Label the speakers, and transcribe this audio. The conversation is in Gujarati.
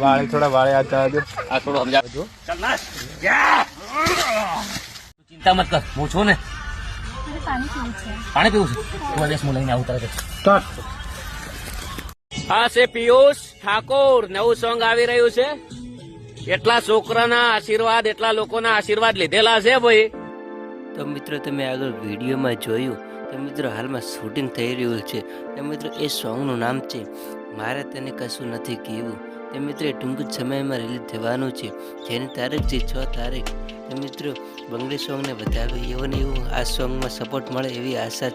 Speaker 1: વાળે થોડા વાળે આ ચા દો.
Speaker 2: આ થોડો સમજાવજો
Speaker 3: ચિંતા મત કર. હું છું ને?
Speaker 4: પાણી પીવું છે.
Speaker 3: પાણી પીવું છે? લઈને આવું
Speaker 1: તારે.
Speaker 3: હા, છે પિયુષ ઠાકોર. નવું સોંગ આવી રહ્યું છે. એટલા છોકરાના આશીર્વાદ, એટલા લોકોના આશીર્વાદ લીધેલા છે ભાઈ.
Speaker 5: તો મિત્રો, તમે આગળ વિડીયોમાં જોયું તો મિત્રો, હાલમાં શૂટિંગ થઈ રહ્યું છે. તો મિત્રો, એ સોંગનું નામ છે, મારે તને કશું નથી કહેવું તે મિત્રો ટૂંક જ સમયમાં રિલીઝ થવાનું છે. જેની તારીખ છે છ તારીખ. તો મિત્રો, બંગડી સોંગને વધારે એવો ને એવું આ સોંગમાં સપોર્ટ મળે એવી આશા